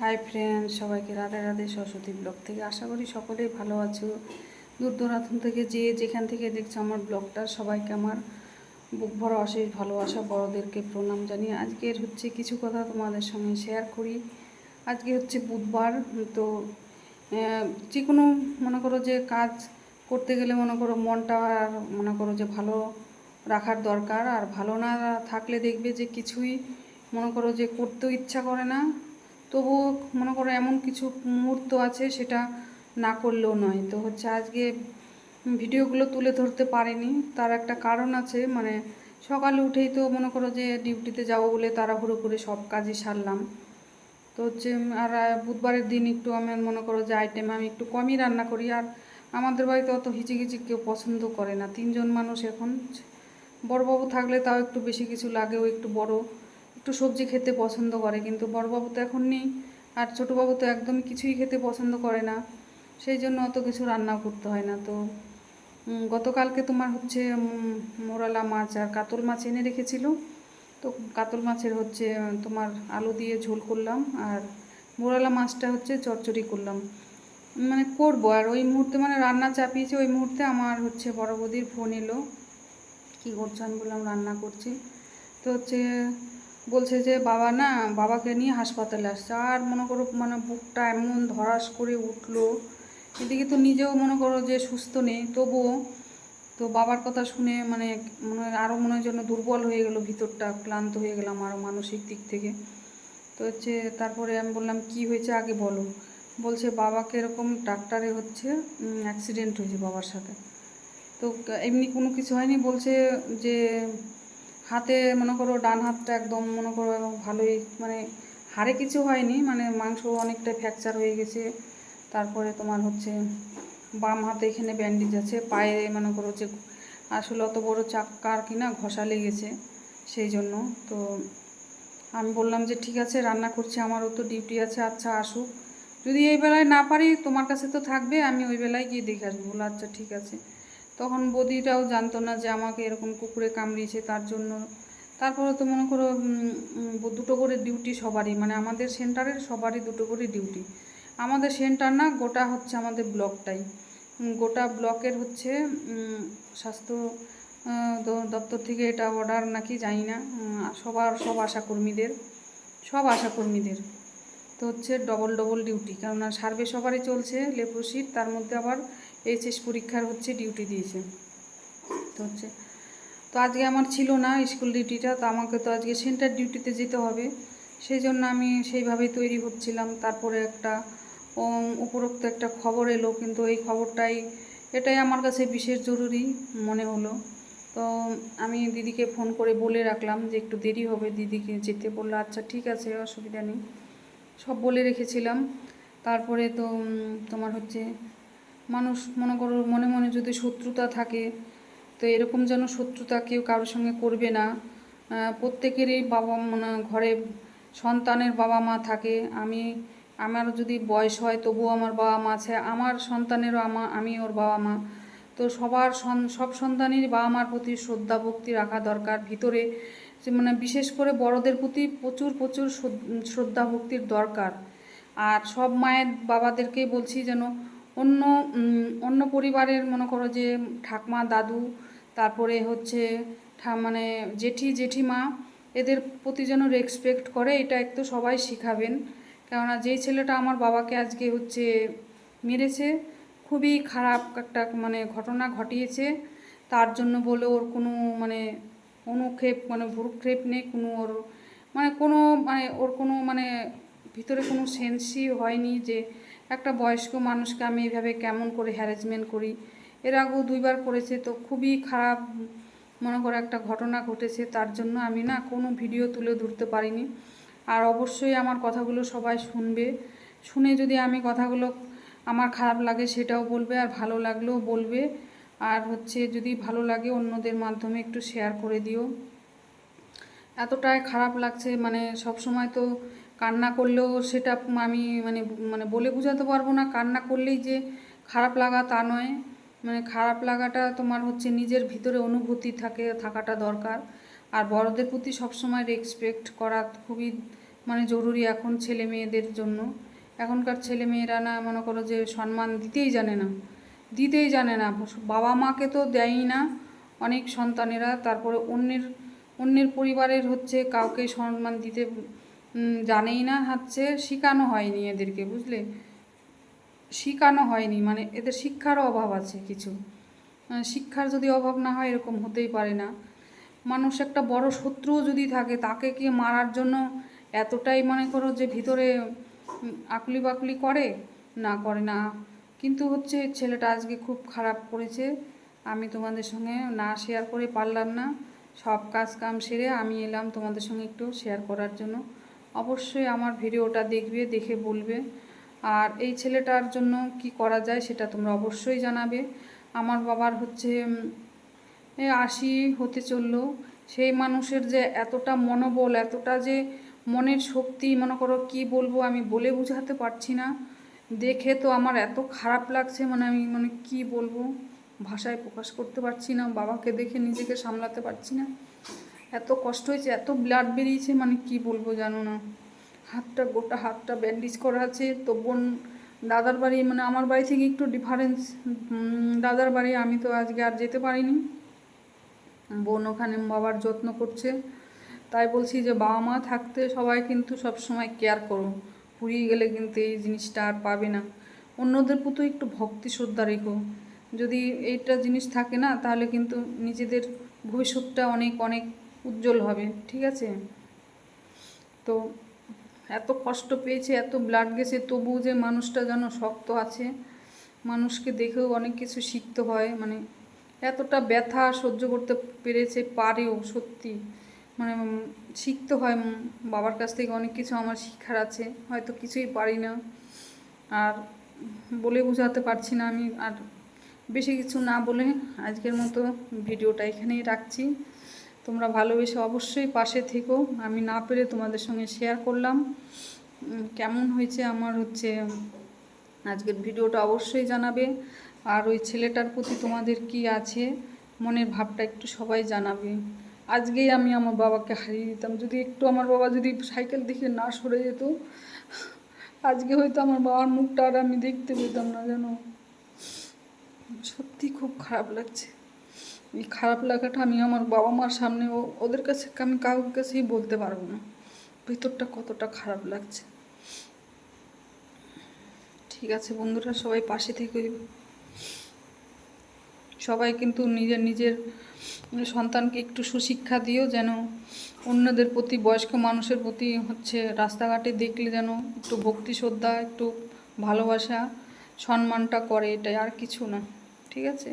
Hi friend সবাইকে Radhe Radhe Saraswati blog থেকে আশা করি সকলেই ভালো আছো। দূর দূরান্ত থেকে যে যেখান থেকে দেখছ আমার ব্লগটা, সবাইকে আমার বুক ভরা অশেষ ভালোবাসা, বড়োদেরকে প্রণাম জানিয়ে আজকের হচ্ছে কিছু কথা তোমাদের সঙ্গে শেয়ার করি। আজকে হচ্ছে বুধবার, তো যে কোনো মনে করো যে কাজ করতে গেলে মনে করো মনটা আর মনে করো যে ভালো রাখার দরকার, আর ভালো না থাকলে দেখবে যে কিছুই মনে করো যে করতেও ইচ্ছা করে না। তবুও মনে করো এমন কিছু মুহূর্ত আছে সেটা না করলেও নয়। তো হচ্ছে আজকে ভিডিওগুলো তুলে ধরতে পারিনি। তার একটা কারণ আছে মানে সকালে উঠেই তো মনে করো যে ডিউটিতে যাব বলে তাড়াহুড়ো করে সব কাজই সারলাম। তো হচ্ছে আর বুধবারের দিন একটু আমি মনে করো যে আইটেম আমি একটু কমই রান্না করি। আর আমাদের বাড়িতে অত হিচিকিচি কেউ পছন্দ করে না। তিনজন মানুষ এখন। বড়বাবু থাকলে তাও একটু বেশি কিছু লাগে, ও একটু বড়। একটু সবজি খেতে পছন্দ করে, কিন্তু বড়বাবু তো এখন নেই। আর ছোটোবাবু তো একদমই কিছুই খেতে পছন্দ করে না। সেই জন্য অত কিছু রান্না করতে হয় না। তো গতকালকে তোমার হচ্ছে মোরালা মাছ আর কাতল মাছ এনে রেখেছিল। তো কাতল মাছের হচ্ছে, তোমার আলু দিয়ে ঝোল করলাম আর মোরালা মাছটা হচ্ছে চচ্চড়ি করলাম। মানে করব আর ওই মুহূর্তে মানে রান্না চাপিয়েছে, ওই মুহূর্তে আমার হচ্ছে বড় বৌদির ফোন এলো। কী করছ? আমি বললাম রান্না করছি। তো হচ্ছে বলছে যে, বাবা না, বাবাকে নিয়ে হাসপাতালে আসছে। আর মনে করো মানে বুকটা এমন ধরাস করে উঠল। এদিকে তো নিজেও মনে করো যে সুস্থ নেই। তবুও তো বাবার কথা শুনে মানে মনে আরও মনে হয় যেন দুর্বল হয়ে গেল, ভিতরটা ক্লান্ত হয়ে গেলাম আরও মানসিক দিক থেকে। তো হচ্ছে তারপরে আমি বললাম, কি হয়েছে আগে বলো? বলছে, বাবাকে এরকম ডাক্তারে হচ্ছে অ্যাক্সিডেন্ট হয়েছে বাবার সাথে। তো এমনি কোনো কিছু হয়নি। বলছে যে হাতে মনে করো, ডান হাতটা একদম মনে করো ভালোই মানে হাড়ে কিছু হয়নি মানে মাংস অনেকটা ফ্র্যাকচার হয়ে গেছে। তারপরে তোমার হচ্ছে বাম হাতে এখানে ব্যান্ডেজ আছে, পায়ে মনে করো যে আসলে অত বড় চাক্কার কিনা ঘষা লেগেছে, সেই জন্য। তো আমি বললাম যে ঠিক আছে, রান্না করছি, আমারও তো ডিউটি আছে আচ্ছা আসুক। যদি এই বেলায় না পারি, তোমার কাছে তো থাকবে, আমি ওই বেলায় গিয়ে দেখে আসব। বলে আচ্ছা ঠিক আছে। তখন বদিটাও জানতো না যে আমাকে এরকম কুকুরে কামড়িয়েছে তার জন্য। তারপরে তো মনে করো দুটো করে ডিউটি সবারই মানে আমাদের সেন্টারের সবারই দুটো করে ডিউটি আমাদের সেন্টার না, গোটা হচ্ছে আমাদের ব্লকটাই। গোটা ব্লকের হচ্ছে স্বাস্থ্য দপ্তর থেকে এটা অর্ডার নাকি জানি না সবার, সব আশাকর্মীদের সব আশাকর্মীদের। তো হচ্ছে ডবল ডবল ডিউটি কেননা সার্ভে সবারই চলছে লেপ্রোসিট তার মধ্যে আবার এইচএস পরীক্ষার হচ্ছে ডিউটি দিয়েছে। তো হচ্ছে, তো আজকে আমার ছিল না স্কুল ডিউটিটা তো আমাকে তো আজকে সেন্টার ডিউটিতে যেতে হবে। সেই জন্য আমি সেইভাবেই তৈরি হচ্ছিলাম। তারপরে একটা উপরোক্ত একটা খবর এলো, কিন্তু এই খবরটাই, এটাই আমার কাছে বিশেষ জরুরি মনে হলো। তো আমি দিদিকে ফোন করে বলে রাখলাম যে একটু দেরি হবে, দিদিকে যেতে বলল আচ্ছা ঠিক আছে, অসুবিধা নেই। সব বলে রেখেছিলাম। তারপরে তো তোমার হচ্ছে মানুষ মনে করো, মনে মনে যদি শত্রুতা থাকে, তো এরকম যেন শত্রুতা কেউ কারোর সঙ্গে করবে না। প্রত্যেকেরই বাবা মানে ঘরে সন্তানের বাবা মা থাকে। আমি, আমার যদি বয়স হয় তবুও আমার বাবা মা আছে, আমার সন্তানেরও আমা, আমি ওর বাবা মা। তো সবার সব সন্তানেরই বাবা মার প্রতি শ্রদ্ধা, ভক্তি রাখা দরকার। ভিতরে মানে বিশেষ করে বড়দের প্রতি প্রচুর প্রচুর শ্রদ্ধা ভক্তির দরকার। আর সব মায়ের বাবাদেরকেই বলছি যেন অন্য অন্য পরিবারের মনে করো যে ঠাকমা, দাদু, তারপরে হচ্ছে মানে জেঠি, জেঠিমা, এদের প্রতি যেন রেসপেক্ট করে, এটা একটু সবাই শিখাবেন। কেননা যেই ছেলেটা আমার বাবাকে আজকে হচ্ছে মেরেছে, খুবই খারাপ একটা মানে ঘটনা ঘটিয়েছে। তার জন্য বলে ওর কোনো মানে অনুক্ষেপ মানে ভুরুক্ষেপ নেই, কোনো ওর মানে কোনো মানে ওর কোনো মানে ভিতরে কোনো সেন্সই হয়নি যে একটা বয়স্ক মানুষকে আমি এইভাবে কেমন করে হ্যারাসমেন্ট করি। এর আগেও দুইবার করেছে, তো খুবই খারাপ মনে করো একটা ঘটনা ঘটেছে, তার জন্য আমি না কোনো ভিডিও তুলে ধরতে পারিনি। আর অবশ্যই আমার কথাগুলো সবাই শুনবে। শুনে যদি আমি কথাগুলো আমার খারাপ লাগে সেটাও বলবে, আর ভালো লাগলেও বলবে। আর হচ্ছে যদি ভালো লাগে অন্যদের মাধ্যমে একটু শেয়ার করে দিও। এতটাই খারাপ লাগছে মানে সব সময় তো কান্না করলেও সেটা আমি মানে মানে বলে বোঝাতে পারব না। কান্না করলেই যে খারাপ লাগা তা নয়। মানে খারাপ লাগাটা তোমার হচ্ছে নিজের ভিতরে অনুভূতি থাকে, থাকাটা দরকার। আর বড়দের প্রতি সবসময় রেসপেক্ট করা খুবই মানে জরুরি এখন ছেলে মেয়েদের জন্য। এখনকার ছেলে মেয়েরা না মনে করো যে সম্মান দিতেই জানে না। দিতেই জানে না। বাবা মাকে তো দেয়ই না। অনেক সন্তানেরা, তারপরে অন্যের অন্যের পরিবারের হচ্ছে কাউকে সম্মান দিতে জানেই না, হচ্ছে শেখানো হয়নি এদেরকে, বুঝলে? শেখানো হয়নি মানে এদের শিক্ষারও অভাব আছে কিছু। শিক্ষার যদি অভাব না হয়, এরকম হতেই পারে না। মানুষ একটা বড় শত্রুও যদি থাকে, তাকে কি মারার জন্য এতটাই মনে করো যে ভিতরে আকলি বাকলি করে? না করে না। কিন্তু হচ্ছে ছেলেটা আজকে খুব খারাপ করেছে। আমি তোমাদের সঙ্গে না শেয়ার করে পারলাম না। সব কাজ কাম সেরে আমি এলাম তোমাদের সঙ্গে একটু শেয়ার করার জন্য। অবশ্যই আমার ভিডিওটা দেখবে, দেখে বলবে। আর এই ছেলেটার জন্য কি করা যায় সেটা তোমরা অবশ্যই জানাবে। আমার বাবার হচ্ছে আশি হতে চলল। সেই মানুষের যে এতটা মনোবল, এতটা যে মনের শক্তি, মনে করো কি বলব আমি বলে বোঝাতে পারছি না। দেখে তো আমার এত খারাপ লাগছে মানে আমি মানে কি বলব? ভাষায় প্রকাশ করতে পারছি না, বাবাকে দেখে নিজেকে সামলাতে পারছি না। এত কষ্ট হয়েছে, এত ব্লাড বেরিয়েছে মানে কি বলব জানো না। হাতটা, গোটা হাতটা ব্যান্ডেজ করা আছে, তো বোন, দাদার বাড়ি মানে আমার বাড়ি থেকে একটু ডিফারেন্স দাদার বাড়ি আমি তো আজকে আর যেতে পারিনি। বোন ওখানে বাবার যত্ন করছে। তাই বলছি যে বাবা মা থাকতে সবাই কিন্তু সব সময় কেয়ার করো। পুড়িয়ে গেলে কিন্তু এই জিনিসটা আর পাবে না। অন্যদের প্রতি একটু ভক্তি শ্রদ্ধা রেখো। যদি এইটা জিনিস থাকে না, তাহলে কিন্তু নিজেদের ভবিষ্যৎটা অনেক অনেক উজ্জ্বল হবে। ঠিক আছে? তো এত কষ্ট পেয়েছে, এত ব্লাড গেছে, তবুও যে মানুষটা যেন শক্ত আছে, মানুষকে দেখেও অনেক কিছু শিখতে হয়। মানে এতটা ব্যথা সহ্য করতে পেরেছে, পারেও সত্যি। মানে শিখতে হয় বাবার কাছ থেকে অনেক কিছু আমার শিক্ষার আছে, হয়তো কিছুই পারি না। আর বলে বোঝাতে পারছি না আমি, আর বেশি কিছু না বলে আজকের মতো ভিডিওটা এখানেই রাখছি। তোমরা ভালোবেসে অবশ্যই পাশে থেকো। আমি না পেরে তোমাদের সঙ্গে শেয়ার করলাম। কেমন হয়েছে আমার হচ্ছে, আজকের ভিডিওটা অবশ্যই জানাবে। আর ওই ছেলেটার প্রতি তোমাদের কি আছে, মনের ভাবটা একটু সবাই জানাবে। আজকেই আমি আমার বাবাকে হারিয়ে দিতাম। যদি একটু আমার বাবা যদি সাইকেল দেখে না সরে যেত, আজকে হয়তো আমার বাবার মুখটা আর আমি দেখতে পেতাম না জানো সত্যি খুব খারাপ লাগছে। এই খারাপ লাগাটা আমি আমার বাবা মার সামনে ওদের কাছে, আমি কাউকে কাছেই বলতে পারব না। ভিতরটা কতটা খারাপ লাগছে। ঠিক আছে বন্ধুরা, সবাই পাশে থেকে। সবাই কিন্তু নিজের নিজের সন্তানকে একটু সুশিক্ষা দিও যেন অন্যদের প্রতি, বয়স্ক মানুষের প্রতি হচ্ছে রাস্তাঘাটে দেখলে যেন একটু ভক্তি শ্রদ্ধা, একটু ভালোবাসা, সম্মানটা করে, এটাই আর কিছু না। ঠিক আছে?